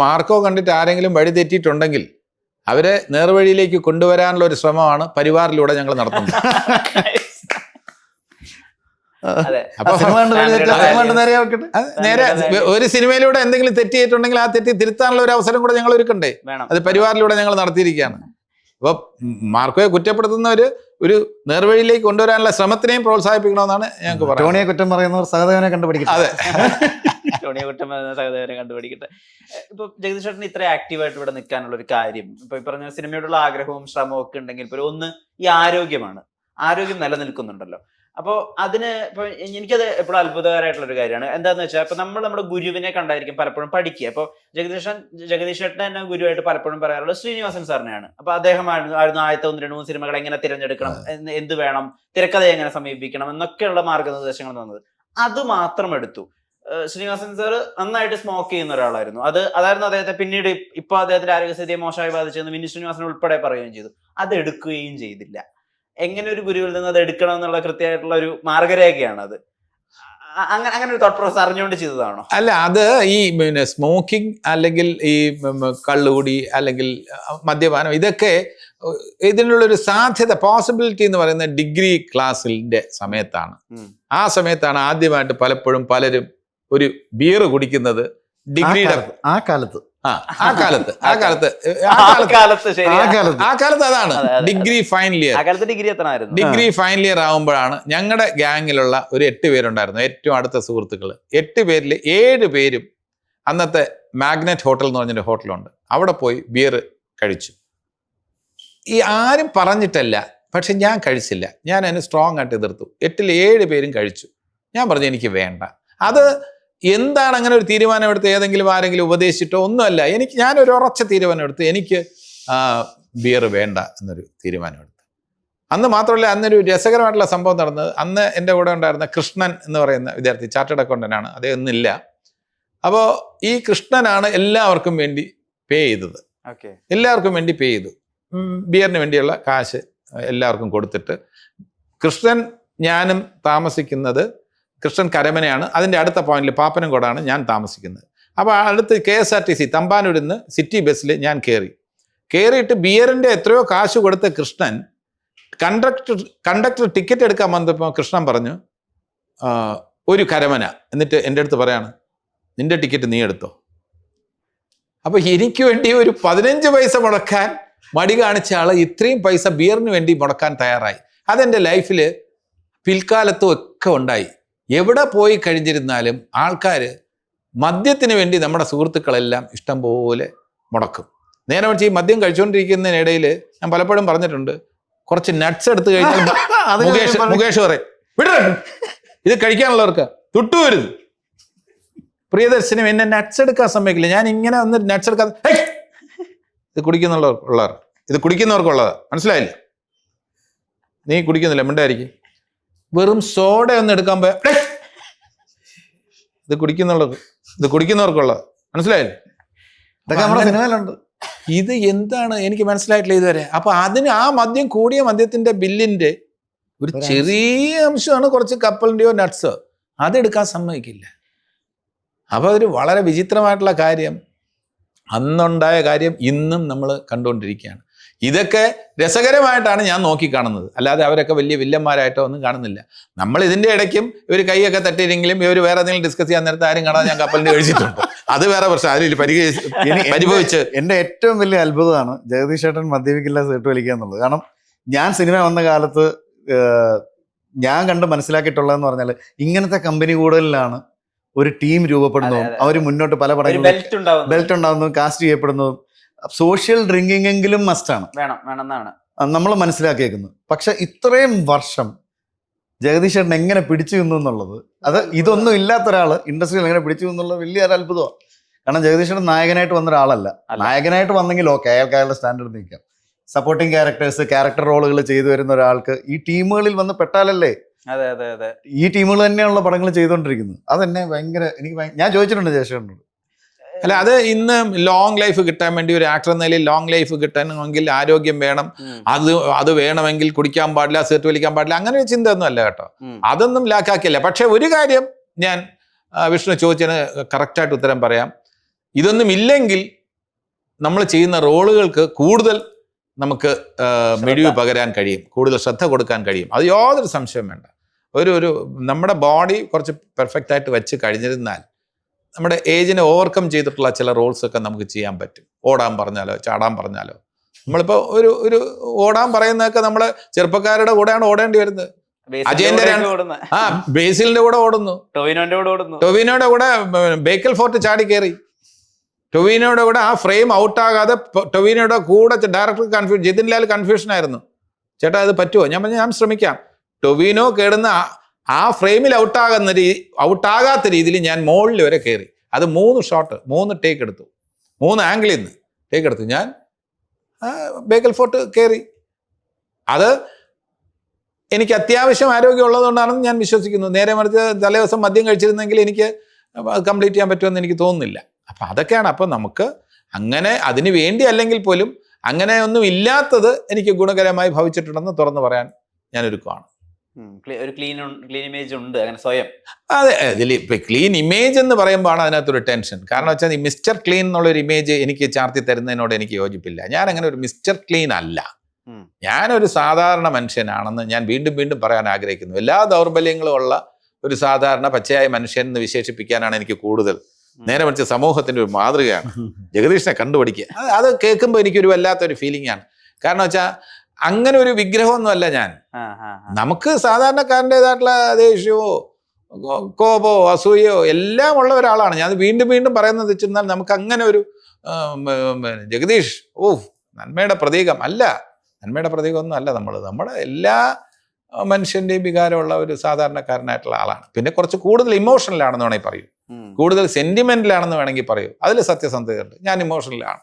Marco കണ്ടിട്ട് ആരെങ്കിലും വഴി തെറ്റിയിട്ടുണ്ടെങ്കിൽ അവരെ നേർവഴിയിലേക്ക് കൊണ്ടുവരാനുള്ള ഒരു ശ്രമമാണ് പരിവാറിലൂടെ ഞങ്ങൾ നടത്തുന്നത്. അപ്പൊ നേരെ ഒരു സിനിമയിലൂടെ എന്തെങ്കിലും തെറ്റിയിട്ടുണ്ടെങ്കിൽ ചെയ്തിട്ടുണ്ടെങ്കിൽ ആ തെറ്റി തിരുത്താനുള്ള ഒരു അവസരം കൂടെ ഞങ്ങൾ ഒരുക്കണ്ടേ? അത് പരിവാറിലൂടെ ഞങ്ങൾ നടത്തിയിരിക്കുകയാണ്. അപ്പോൾ മാർക്കോയെ കുറ്റപ്പെടുത്തുന്നവർ ഒരു നേർവഴിയിലേക്ക് കൊണ്ടുവരാനുള്ള ശ്രമത്തിനെയും പ്രോത്സാഹിപ്പിക്കണമെന്നാണ് ഞങ്ങൾക്ക് പറയുന്നത് ടോണിയെ കുറ്റം പറയുന്നവർ സഹദേവനെ കണ്ടുപിടിക്കട്ടെ. അതെ. ടോണിയെ കുറ്റം പറയുന്ന സഹോദരനെ കണ്ടുപിടിക്കട്ടെ. ഇപ്പൊ ജഗദീഷ് ചേട്ടൻ ഇത്ര ആക്റ്റീവായിട്ട് ഇവിടെ നിൽക്കാനുള്ള ഒരു കാര്യം ഇപ്പൊ ഈ പറഞ്ഞ സിനിമയോടുള്ള ആഗ്രഹവും ശ്രമവും ഒക്കെ ഉണ്ടെങ്കിൽ പോലും ഒന്ന് ഈ ആരോഗ്യമാണ്. ആരോഗ്യം നിലനിൽക്കുന്നുണ്ടല്ലോ. അപ്പോൾ അതിന് ഇപ്പൊ എനിക്കത് എപ്പോഴും അത്ഭുതകരമായിട്ടുള്ള ഒരു കാര്യമാണ്. എന്താന്ന് വെച്ചാൽ ഇപ്പൊ നമ്മൾ നമ്മുടെ ഗുരുവിനെ കണ്ടായിരിക്കും പലപ്പോഴും പഠിക്കുക. അപ്പോൾ ജഗദീഷൻ ജഗദീഷ് ചേട്ടൻ തന്നെ ഗുരുവായിട്ട് പലപ്പോഴും പറയാറുള്ളത് ശ്രീനിവാസൻ സാറിനെയാണ്. അപ്പൊ അദ്ദേഹമായിരുന്നു ആയിരുന്നു ആദ്യത്തെ ഒന്ന് രണ്ട് മൂന്ന് സിനിമകൾ എങ്ങനെ തിരഞ്ഞെടുക്കണം എന്ന് എന്ത് വേണം തിരക്കഥയെ എങ്ങനെ സമീപിക്കണം എന്നൊക്കെയുള്ള മാർഗനിർദ്ദേശങ്ങൾ തന്നത്. അത് മാത്രം എടുത്തു. ശ്രീനിവാസൻ സാർ നന്നായിട്ട് സ്മോക്ക് ചെയ്യുന്ന ഒരാളായിരുന്നു. അത് അതായിരുന്നു അദ്ദേഹത്തെ പിന്നീട് ഇപ്പൊ അദ്ദേഹത്തിന്റെ ആരോഗ്യസ്ഥിതിയെ മോശമായി ബാധിച്ചെന്ന് മിനി ശ്രീനിവാസൻ ഉൾപ്പെടെ പറയുകയും ചെയ്തു. അത് എടുക്കുകയും ചെയ്തില്ല. എങ്ങനെ ഒരു ഗുരുവിൽ നിന്ന് അത് എടുക്കണം എന്നുള്ള കൃത്യമായിട്ടുള്ള ഒരു മാർഗരേഖയാണ് അത് അങ്ങനെ അങ്ങനെ ഒരു തോട്ട് പ്രോസസ് അറിഞ്ഞുകൊണ്ട് ചെയ്തതാണോ? അല്ല അത് ഈ പിന്നെ സ്മോക്കിംഗ് അല്ലെങ്കിൽ ഈ കള്ളുകൂടി അല്ലെങ്കിൽ മദ്യപാനം ഇതൊക്കെ ഇതിനുള്ള ഒരു സാധ്യത പോസിബിലിറ്റി എന്ന് പറയുന്ന ഡിഗ്രി ക്ലാസ്സിന്റെ സമയത്താണ്. ആ സമയത്താണ് ആദ്യമായിട്ട് പലപ്പോഴും പലരും ഒരു ബിയർ കുടിക്കുന്നത് ഡിഗ്രിയുടെ ആ കാലത്ത് ആ ആ കാലത്ത് ആ കാലത്ത് ആ കാലത്ത്. കാലത്ത് ശരി ആ കാലത്ത്. ആ അതാണ്. അതെ, അതെ. ഡിഗ്രി ഫൈനൽ ഇയർ ആ കാലത്ത് ഡിഗ്രി എത്തണമായിരുന്നു. ഡിഗ്രി ഫൈനൽ ഇയർ ആകുമ്പോഴാണ് ഞങ്ങളുടെ ഗ്യാങ്ങിലുള്ള ഒരു എട്ട് പേരുണ്ടായിരുന്നു ഏറ്റവും അടുത്ത സുഹൃത്തുക്കൾ എട്ട് പേരിൽ ഏഴ് പേരും അന്നത്തെ മാഗ്നറ്റ് ഹോട്ടൽ എന്ന് പറഞ്ഞൊരു ഹോട്ടലുണ്ട് അവിടെ പോയി ബിയർ കഴിച്ചു. ഈ ആരും പറഞ്ഞിട്ടല്ല പക്ഷെ ഞാൻ കഴിച്ചില്ല. ഞാൻ അതിന് സ്ട്രോങ് ആയിട്ട് എതിർത്തു. എട്ടിൽ ഏഴ് പേരും കഴിച്ചു. ഞാൻ പറഞ്ഞു എനിക്ക് വേണ്ട. അത് എന്താണ് അങ്ങനെ ഒരു തീരുമാനം എടുത്ത് ഏതെങ്കിലും ആരെങ്കിലും ഉപദേശിച്ചിട്ടോ ഒന്നുമല്ല. എനിക്ക് ഞാനൊരു ഉറച്ച തീരുമാനം എടുത്ത് എനിക്ക് ബിയർ വേണ്ട എന്നൊരു തീരുമാനം എടുത്തു അന്ന് മാത്രമല്ല അന്നൊരു രസകരമായിട്ടുള്ള സംഭവം നടന്നത്. അന്ന് എന്റെ കൂടെ ഉണ്ടായിരുന്ന കൃഷ്ണൻ എന്ന് പറയുന്ന വിദ്യാർത്ഥി ചാർട്ടേഡ് അക്കൗണ്ടന്റാണ് അദ്ദേഹം ഇന്നില്ല. അപ്പോൾ ഈ കൃഷ്ണനാണ് എല്ലാവർക്കും വേണ്ടി പേ ചെയ്തത്. ഓക്കെ എല്ലാവർക്കും വേണ്ടി പേ ചെയ്തു. ബിയറിന് വേണ്ടിയുള്ള കാശ് എല്ലാവർക്കും കൊടുത്തിട്ട്. കൃഷ്ണൻ ഞാനും താമസിക്കുന്നത് കൃഷ്ണൻ കരമനയാണ്. അതിന്റെ അടുത്ത പോയിന്റിൽ പാപ്പനംകോടാണ് ഞാൻ താമസിക്കുന്നത്. അപ്പോൾ അടുത്ത് K S R T C തമ്പാനൂരിൽ നിന്ന് സിറ്റി ബസ്സിൽ ഞാൻ കയറി കയറിയിട്ട് ബിയറിന്റെ എത്രയോ കാശ് കൊടുത്ത കൃഷ്ണൻ കണ്ടക്ടർ കണ്ടക്ടർ ടിക്കറ്റ് എടുക്കാൻ വന്നപ്പോൾ കൃഷ്ണൻ പറഞ്ഞു ഒരു കരമന. എന്നിട്ട് എന്റെ അടുത്ത് പറയാണ് നിന്റെ ടിക്കറ്റ് നീ എടുത്തോ. അപ്പോൾ എനിക്ക് വേണ്ടി ഒരു പതിനഞ്ച് പൈസ മുടക്കാൻ മടി കാണിച്ച ആൾ ഇത്രയും പൈസ ബിയറിന് വേണ്ടി മുടക്കാൻ തയ്യാറായി. അതെന്റെ ലൈഫിൽ പിൽക്കാലത്തും ഒക്കെ ഉണ്ടായി. എവിടെ പോയി കഴിഞ്ഞിരുന്നാലും ആൾക്കാർ മദ്യത്തിന് വേണ്ടി നമ്മുടെ സുഹൃത്തുക്കളെല്ലാം ഇഷ്ടം പോലെ മുടക്കും. നേരെ മറിച്ച് ഈ മദ്യം കഴിച്ചുകൊണ്ടിരിക്കുന്നതിനിടയിൽ ഞാൻ പലപ്പോഴും പറഞ്ഞിട്ടുണ്ട് കുറച്ച് നട്ട്സ് എടുത്ത് കഴിഞ്ഞാൽ മുകേഷ് മുകേഷ് പറയും വിട! ഇത് കഴിക്കാനുള്ളവർക്ക് തൊട്ടുവരുത് പ്രിയദർശനം എന്നെ നട്ട്സ് എടുക്കാൻ സമ്മതിക്കില്ല. ഞാൻ ഇങ്ങനെ ഒന്ന് നട്ട്സ് എടുക്കാൻ! ഇത് കുടിക്കുന്നുള്ളവർ ഉള്ളവർ ഇത് കുടിക്കുന്നവർക്കുള്ളതാ. മനസ്സിലായില്ല? നീ കുടിക്കുന്നില്ല മിണ്ടായിരിക്കും. വെറും സോഡ ഒന്ന് എടുക്കാൻ പോയ ഇത് കുടിക്കുന്നുള്ളത്. ഇത് കുടിക്കുന്നവർക്കുള്ളത് മനസ്സിലായില്ലേ? ഇതൊക്കെ നമ്മുടെ സിനിമയിലുണ്ട്. ഇത് എന്താണ്? എനിക്ക് മനസ്സിലായിട്ടില്ല ഇതുവരെ. അപ്പൊ അതിന് ആ മദ്യം കൂടിയ മദ്യത്തിന്റെ ബില്ലിന്റെ ഒരു ചെറിയ അംശമാണ് കുറച്ച് കപ്പലിന്റെയോ നട്ട്സോ അതെടുക്കാൻ സമ്മതിക്കില്ല. അപ്പൊ അതൊരു വളരെ വിചിത്രമായിട്ടുള്ള കാര്യം. അന്നുണ്ടായ കാര്യം ഇന്നും നമ്മൾ കണ്ടുകൊണ്ടിരിക്കുകയാണ്. ഇതൊക്കെ രസകരമായിട്ടാണ് ഞാൻ നോക്കിക്കാണുന്നത്. അല്ലാതെ അവരൊക്കെ വലിയ വില്ലന്മാരായിട്ടോ ഒന്നും കാണുന്നില്ല. നമ്മൾ ഇതിന്റെ ഇടയ്ക്കും ഇവർ കൈയൊക്കെ തട്ടിയില്ലെങ്കിലും ഇവർ വേറെ എന്തെങ്കിലും ഡിസ്കസ് ചെയ്യാൻ നേരത്തെ ആരും കാണാതെ ഞാൻ കപ്പലിന് കഴിച്ചിട്ടുണ്ട് അത് വേറെ പ്രശ്നം. അതിൽ പരിഭവിച്ച്. എന്റെ ഏറ്റവും വലിയ അത്ഭുതമാണ് ജഗദീഷ് ചേട്ടൻ മദ്യപിക്കില്ല സീട്ട് വലിക്കുക എന്നുള്ളത്. കാരണം ഞാൻ സിനിമ വന്ന കാലത്ത് ഞാൻ കണ്ട് മനസ്സിലാക്കിയിട്ടുള്ളതെന്ന് പറഞ്ഞാൽ ഇങ്ങനത്തെ കമ്പനി കൂടുതലാണ് ഒരു ടീം രൂപപ്പെടുന്നതും. അവർ മുന്നോട്ട് പല പടങ്ങളും ബെൽറ്റ് ഉണ്ടാവുന്നതും. ബെൽറ്റ് ഉണ്ടാകുന്നതും കാസ്റ്റ് ചെയ്യപ്പെടുന്നതും സോഷ്യൽ ഡ്രിങ്കിങ് എങ്കിലും മസ്റ്റാണ്. വേണം വേണം എന്നാണ് നമ്മൾ മനസ്സിലാക്കിയേക്കുന്നത് പക്ഷെ ഇത്രയും വർഷം ജഗദീഷ് ചേട്ടൻ എങ്ങനെ പിടിച്ചു നിന്നു എന്നുള്ളത് അത് ഇതൊന്നും ഇല്ലാത്ത ഒരാൾ ഇൻഡസ്ട്രിയിൽ എങ്ങനെ പിടിച്ചു എന്നുള്ളത് വലിയ ഒരു അത്ഭുതമാണ്. കാരണം ജഗദീഷ് ചേട്ടൻ നായകനായിട്ട് വന്ന ഒരാളല്ല. നായകനായിട്ട് വന്നെങ്കിൽ ഓക്കെ അയാൾക്ക് അയാളുടെ സ്റ്റാൻഡേർഡ് നിൽക്കാം സപ്പോർട്ടിങ് ക്യാരക്ടേഴ്സ് ക്യാരക്ടർ റോളുകൾ ചെയ്തു വരുന്ന ഒരാൾക്ക് ഈ ടീമുകളിൽ വന്ന് പെട്ടാലല്ലേ? അതെ അതെ അതെ. ഈ ടീമുകൾ തന്നെയാണല്ലോ പടങ്ങൾ ചെയ്തുകൊണ്ടിരിക്കുന്നത്. അതെന്നെ ഭയങ്കര എനിക്ക് ഞാൻ ചോദിച്ചിട്ടുണ്ട് ജയശേഖരനോട് അല്ല അത് ഇന്ന് ലോങ് ലൈഫ് കിട്ടാൻ വേണ്ടി ഒരു ആക്ടർ എന്ന നിലയിൽ ലോങ് ലൈഫ് കിട്ടണമെങ്കിൽ ആരോഗ്യം വേണം. അത് അത് വേണമെങ്കിൽ കുടിക്കാൻ പാടില്ല സീറ്റ് വലിക്കാൻ പാടില്ല അങ്ങനെ ഒരു ചിന്ത ഒന്നും അല്ല കേട്ടോ. അതൊന്നും ലാക്കാക്കില്ല. പക്ഷെ ഒരു കാര്യം ഞാൻ വിഷ്ണു ചോദിച്ചതിന് കറക്റ്റായിട്ട് ഉത്തരം പറയാം. ഇതൊന്നും ഇല്ലെങ്കിൽ നമ്മൾ ചെയ്യുന്ന റോളുകൾക്ക് കൂടുതൽ നമുക്ക് മെഴിവ് മിഴിവ് പകരാൻ കഴിയും. കൂടുതൽ ശ്രദ്ധ കൊടുക്കാൻ കഴിയും. അത് യാതൊരു സംശയം വേണ്ട. ഒരു ഒരു നമ്മുടെ ബോഡി കുറച്ച് പെർഫെക്റ്റ് ആയിട്ട് വെച്ച് കഴിഞ്ഞിരുന്നാൽ നമ്മുടെ ഏജിനെ ഓവർകം ചെയ്തിട്ടുള്ള ചില റോൾസ് ഒക്കെ നമുക്ക് ചെയ്യാൻ പറ്റും. ഓടാൻ പറഞ്ഞാലോ ചാടാൻ പറഞ്ഞാലോ. നമ്മളിപ്പോൾ ഒരു ഒരു ഓടാൻ പറയുന്നതൊക്കെ നമ്മൾ ചെറുപ്പക്കാരുടെ കൂടെയാണ് ഓടേണ്ടി വരുന്നത്. അജയന്റെ ആ ബേസിലിന്റെ കൂടെ ഓടുന്നു. ടൊവിനോന്റെ കൂടെ ഓടുന്നു. ടൊവിനോയുടെ കൂടെ ബേക്കൽ ഫോർട്ട് ചാടി കയറി ടൊവിനോയുടെ കൂടെ ആ ഫ്രെയിം ഔട്ട് ആകാതെ ടൊവിനോയുടെ കൂടെ director confusion Jithin Lal confusion ആയിരുന്നു ചേട്ടാ അത് പറ്റുമോ ഞാൻ പറഞ്ഞു ഞാൻ ശ്രമിക്കാം. ടൊവിനോ കേടുന്ന ആ- ഫ്രെയിമിൽ ഔട്ടാകുന്ന രീതി ഔട്ടാകാത്ത രീതിയിൽ ഞാൻ മുകളിൽ വരെ കയറി അത് മൂന്ന് ഷോട്ട് മൂന്ന് ടേക്ക് എടുത്തു. മൂന്ന് ആംഗിളിൽ നിന്ന് ടേക്ക് എടുത്തു. ഞാൻ ബേക്കൽ ഫോർട്ട് കയറി അത് എനിക്ക് അത്യാവശ്യം ആരോഗ്യം ഉള്ളതുകൊണ്ടാണെന്ന് ഞാൻ വിശ്വസിക്കുന്നു. നേരെ മറിച്ച് തലേദിവസം മദ്യം കഴിച്ചിരുന്നെങ്കിൽ എനിക്ക് കംപ്ലീറ്റ് ചെയ്യാൻ പറ്റുമെന്ന് എനിക്ക് തോന്നുന്നില്ല. അപ്പം അതൊക്കെയാണ്. അപ്പം നമുക്ക് അങ്ങനെ അതിന് വേണ്ടി അല്ലെങ്കിൽ പോലും അങ്ങനെ ഒന്നും ഇല്ലാത്തത് എനിക്ക് ഗുണകരമായി ഭവിച്ചിട്ടുണ്ടെന്ന് തുറന്നു പറയാൻ ക്ലീ- ഒരു ക്ലീൻ ക്ലീൻ ഇമേജ് ഉണ്ട് അങ്ങനെ സ്വയം. അതെ ഇതിൽ ഇപ്പൊ ക്ലീൻ ഇമേജ് എന്ന് പറയുമ്പോഴാണ് അതിനകത്തൊരു ടെൻഷൻ കാരണം വെച്ചാൽ ഈ മിസ്റ്റർ ക്ലീൻ എന്നുള്ള ഒരു ഇമേജ് എനിക്ക് ചാർത്തി തരുന്നതിനോട് എനിക്ക് യോജിപ്പില്ല. ഞാൻ അങ്ങനെ ഒരു മിസ്റ്റർ ക്ലീൻ അല്ല. ഞാനൊരു സാധാരണ മനുഷ്യനാണെന്ന് ഞാൻ വീണ്ടും വീണ്ടും പറയാൻ ആഗ്രഹിക്കുന്നു. എല്ലാ ദൗർബല്യങ്ങളും ഉള്ള ഒരു സാധാരണ പച്ചയായ മനുഷ്യൻ എന്ന് വിശേഷിപ്പിക്കാനാണ് എനിക്ക് കൂടുതൽ. നേരെ മറിച്ച് സമൂഹത്തിന്റെ ഒരു മാതൃകയാണ്. ജഗദീഷിനെ കണ്ടുപിടിക്കുക. അത് അത് കേൾക്കുമ്പോൾ എനിക്കൊരു വല്ലാത്തൊരു ഫീലിംഗ് ആണ്. കാരണം വെച്ചാൽ അങ്ങനെ ഒരു വിഗ്രഹമൊന്നുമല്ല ഞാൻ. നമുക്ക് സാധാരണക്കാരന്റെതായിട്ടുള്ള ദേഷ്യമോ കോപോ അസൂയോ എല്ലാം ഉള്ള ഒരാളാണ്. ഞാൻ വീണ്ടും വീണ്ടും പറയുന്നത് വെച്ചിരുന്നാൽ നമുക്ക് അങ്ങനെ ഒരു ജഗദീഷ് ഓ നന്മയുടെ പ്രതീകം അല്ല. നന്മയുടെ പ്രതീകമൊന്നും അല്ല നമ്മൾ നമ്മുടെ എല്ലാ മനുഷ്യന്റെയും മനുഷ്യന്റെയും വികാരമുള്ള ഒരു സാധാരണക്കാരനായിട്ടുള്ള ആളാണ്. പിന്നെ കുറച്ച് കൂടുതൽ ഇമോഷണലാണെന്ന് വേണമെങ്കിൽ പറയൂ. കൂടുതൽ സെന്റിമെന്റലാണെന്ന് വേണമെങ്കിൽ പറയൂ. അതിൽ സത്യസന്ധതയുണ്ട്. ഞാൻ ഇമോഷണലാണ്.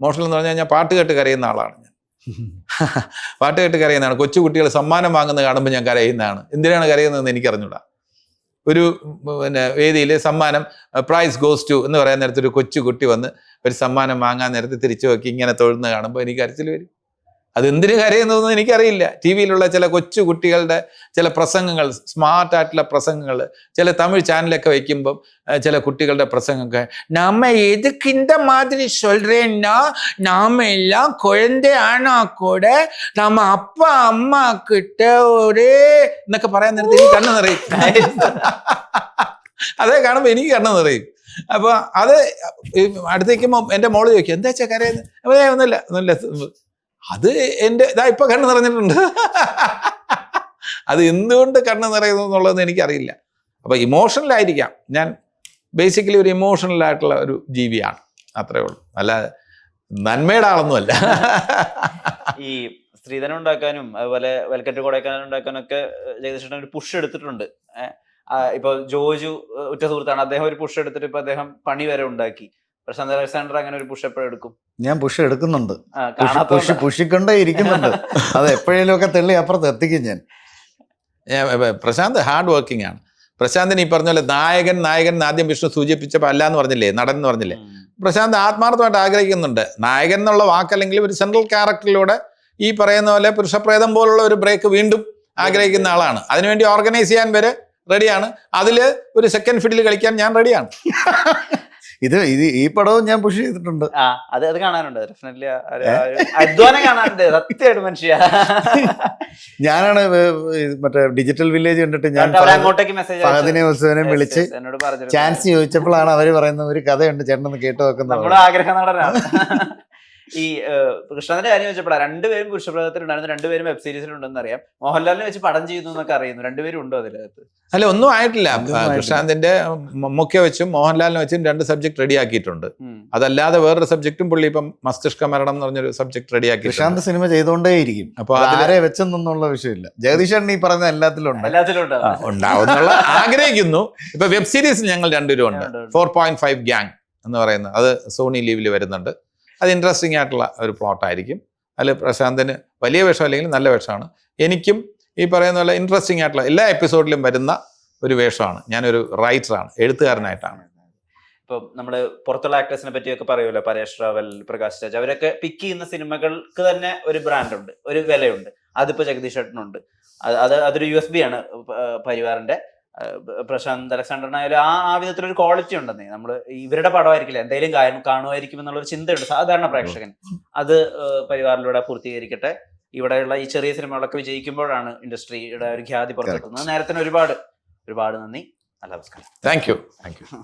ഇമോഷണൽ എന്ന് പറഞ്ഞാൽ ഞാൻ പാട്ട് കേട്ട് കരയുന്ന ആളാണ് ഞാൻ. പാട്ട് കേട്ട് കരയുന്നതാണ്. കൊച്ചു കുട്ടികൾ സമ്മാനം വാങ്ങുന്നത് കാണുമ്പോൾ ഞാൻ കരയുന്നതാണ്. എന്തിനാണ് കരയുന്നതെന്ന് എനിക്കറിഞ്ഞൂടാ. ഒരു പിന്നെ വേദിയിൽ സമ്മാനം പ്രൈസ് ഗോസ് ടു എന്ന് പറയാൻ നേരത്തെ ഒരു കൊച്ചു കുട്ടി വന്ന് ഒരു സമ്മാനം വാങ്ങാൻ നേരത്തെ തിരിച്ചു നോക്കി ഇങ്ങനെ തൊഴുന്ന കാണുമ്പോൾ എനിക്ക് അരച്ചിൽ വരും. അതെന്തിനു കരയുന്നതെന്ന് എനിക്കറിയില്ല. ടി വിയിലുള്ള ചില കൊച്ചു കുട്ടികളുടെ ചില പ്രസംഗങ്ങൾ സ്മാർട്ടായിട്ടുള്ള പ്രസംഗങ്ങൾ ചില തമിഴ് ചാനലൊക്കെ വയ്ക്കുമ്പം ചില കുട്ടികളുടെ പ്രസംഗമൊക്കെ. നമ്മ എതുക്ക് മാതിരി ചൊല്ലേന്നാ നാം എല്ലാം കുഴന്തയാണോ കൂടെ? നമ്മ അപ്പ അമ്മ കിട്ട ഒരേ എന്നൊക്കെ പറയാൻ നേരത്തെ എനിക്ക് കണ്ണു നിറയും. അതേ കാണുമ്പോൾ എനിക്ക് കണ്ണു നിറയും. അപ്പോൾ അത് അടുത്തേക്കുമ്പോൾ എന്റെ മോൾ ചോദിക്കും എന്താ വെച്ചാൽ കരയുന്നത് ഒന്നുമില്ല ഒന്നുമില്ല. അത് എന്റെ ഇതാ ഇപ്പം കണ്ണ് നിറഞ്ഞിട്ടുണ്ട്. അത് എന്തുകൊണ്ട് കണ്ണ് നിറയുന്നു എന്നുള്ളത് എനിക്കറിയില്ല. അപ്പോൾ ഇമോഷണലായിരിക്കാം ഞാൻ ബേസിക്കലി ഒരു ഇമോഷണൽ ആയിട്ടുള്ള ഒരു ജീവിയാണ്. അത്രേ ഉള്ളൂ. അല്ല നന്മയുടെ ആളൊന്നുമല്ല. ഈ സ്ത്രീധനം ഉണ്ടാക്കാനും അതുപോലെ വെൽക്കറ്റ് കൊടൈക്കനാൽ ഉണ്ടാക്കാനും ഒക്കെ ജഗദീഷ് ഒരു പുഷ് എടുത്തിട്ടുണ്ട്. ഇപ്പോൾ ഇപ്പൊ ജോജു ഉറ്റ സുഹൃത്താണ്. അദ്ദേഹം ഒരു പുഷ് എടുത്തിട്ട് ഇപ്പൊ അദ്ദേഹം പണി വരെ ഉണ്ടാക്കി. പ്രശാന്ത് അലക്സാണ്ടർ അങ്ങനെ ഒരു പുഷ് എപ്പോഴും എടുക്കും. ഞാൻ പുഷ് എടുക്കുന്നുണ്ട്. പുഷ് പുഷ് പുഷിക്കൊണ്ടേ ഇരിക്കുന്നുണ്ട്. അത് എപ്പോഴേലും ഒക്കെ തെള്ളി അപ്പുറത്ത് എത്തിക്കും ഞാൻ. പ്രശാന്ത് ഹാർഡ് വർക്കിംഗ് ആണ്. പ്രശാന്തിന് ഈ പറഞ്ഞ പോലെ നായകൻ നായകൻ എന്ന് ആദ്യം വിഷ്ണു സൂചിപ്പിച്ചപ്പോൾ അല്ല എന്ന് പറഞ്ഞില്ലേ നടൻ എന്ന് പറഞ്ഞില്ലേ. പ്രശാന്ത് ആത്മാർത്ഥമായിട്ട് ആഗ്രഹിക്കുന്നുണ്ട്. നായകൻ എന്നുള്ള വാക്കല്ലെങ്കിലും ഒരു സെൻട്രൽ ക്യാരക്ടറിലൂടെ ഈ പറയുന്ന പോലെ പുരുഷപ്രേതം പോലുള്ള ഒരു ബ്രേക്ക് വീണ്ടും ആഗ്രഹിക്കുന്ന ആളാണ്. അതിനുവേണ്ടി ഓർഗനൈസ് ചെയ്യാൻ വരെ റെഡിയാണ് അതിൽ ഒരു സെക്കൻഡ് ഫീൽഡിൽ കളിക്കാൻ ഞാൻ റെഡിയാണ് ഇത് ഇത് ഈ പടവും ഞാൻ പുഷ് ചെയ്തിട്ടുണ്ട്. ആ അത് അത് കാണാനുണ്ട്. ഡെഫിനറ്റ്ലി അധ്വാനം കാണാനുണ്ട്. സത്യമായിട്ട് മനുഷ്യ. ഞാനാണ് മറ്റേ ഡിജിറ്റൽ വില്ലേജ് കണ്ടിട്ട് ഞാൻ അങ്ങോട്ടേക്ക് മെസ്സേജ് ഫഹദിനെ ഉത്സവനെ വിളിച്ച് ചാൻസ് ചോദിച്ചപ്പോഴാണ് അവർ പറയുന്ന ഒരു കഥയുണ്ട് ചേട്ടൻ കേട്ടു വെക്കുന്നത് നമ്മുടെ ആഗ്രഹ നടനാണ്. ഈ കൃഷ്ണന്റെ കാര്യം വെച്ചപ്പോഴാണ് രണ്ടുപേരും പുരുഷപ്രയോഗത്തിലുണ്ടായിരുന്നു രണ്ടുപേരും വെബ് സീരീസിലുണ്ടെന്ന് അറിയാം മോഹൻലാലിനെ വെച്ച് പടം ചെയ്യുന്നു എന്നൊക്കെ അറിയുന്നു. രണ്ടുപേരും ഉണ്ടോ അതിനകത്ത് അല്ല ഒന്നും ആയിട്ടില്ല. കൃഷ്ണാന്തിന്റെ മമ്മൂക്കെ വെച്ചും മോഹൻലാലിനെ വെച്ചും രണ്ട് സബ്ജക്ട് റെഡിയാക്കിയിട്ടുണ്ട് ആക്കിയിട്ടുണ്ട്. അതല്ലാതെ വേറൊരു സബ്ജക്റ്റും പുള്ളി ഇപ്പം മസ്തിഷ്ക മരണം എന്ന് പറഞ്ഞൊരു സബ്ജക്ട് റെഡിയാക്കിയിട്ടുണ്ട് കൃഷ്ണാന്ത് സിനിമ ചെയ്തുകൊണ്ടേയിരിക്കും. അപ്പൊ ആരെ വെച്ചെന്നുള്ള വിഷയമില്ല. ജഗദീഷൻ ഈ പറഞ്ഞ എല്ലാത്തിലും ഉണ്ട്. ഉണ്ടാവുന്നുള്ള ആഗ്രഹിക്കുന്നു. ഇപ്പൊ വെബ് സീരീസ് ഞങ്ങൾ രണ്ടുപേരും ഉണ്ട്. ഫോർ പോയിന്റ് ഫൈവ് ഗ്യാങ് എന്ന് പറയുന്നത് അത് സോണി ലീവിൽ വരുന്നുണ്ട്. അത് ഇൻട്രസ്റ്റിംഗ് ആയിട്ടുള്ള ഒരു പ്ലോട്ടായിരിക്കും അതിൽ പ്രശാന്തിന് വലിയ വേഷം അല്ലെങ്കിൽ നല്ല വേഷമാണ്. എനിക്കും ഈ പറയുന്ന പോലെ ഇൻട്രസ്റ്റിംഗ് ആയിട്ടുള്ള എല്ലാ എപ്പിസോഡിലും വരുന്ന ഒരു വേഷമാണ്. ഞാനൊരു റൈറ്ററാണ് എഴുത്തുകാരനായിട്ടാണ്. ഇപ്പൊ നമ്മൾ പുറത്തുള്ള ആക്ടേഴ്സിനെ പറ്റിയൊക്കെ പറയുമല്ലോ പരേഷ് റാവൽ പ്രകാശ് രാജ് അവരൊക്കെ പിക്ക് ചെയ്യുന്ന സിനിമകൾക്ക് തന്നെ ഒരു ബ്രാൻഡുണ്ട് ഒരു വിലയുണ്ട്. അതിപ്പോ ജഗദീഷ് ഷട്ടനുണ്ട് അത് അത് അതൊരു യു എസ് ബി ആണ് പരിവാറിന്റെ പ്രശാന്ത് അലക്സാണ്ടറിനായാലും ആ ആ വിധത്തിലൊരു ക്വാളിറ്റി ഉണ്ടെന്നേ. നമ്മൾ ഇവരുടെ പടമായിരിക്കില്ല. എന്തെങ്കിലും കാര്യം കാണുമായിരിക്കും എന്നുള്ളൊരു ചിന്തയുണ്ട്. സാധാരണ പ്രേക്ഷകൻ അത് പരിവാറിലൂടെ പൂർത്തീകരിക്കട്ടെ. ഇവിടെയുള്ള ഈ ചെറിയ സിനിമകളൊക്കെ വിജയിക്കുമ്പോഴാണ് ഇൻഡസ്ട്രിയുടെ ഒരു ഖ്യാതി പുറത്തെത്തുന്നത്. നേരത്തിന് ഒരുപാട് ഒരുപാട് നന്ദി. നല്ല നമസ്കാരം താങ്ക് യു താങ്ക് യു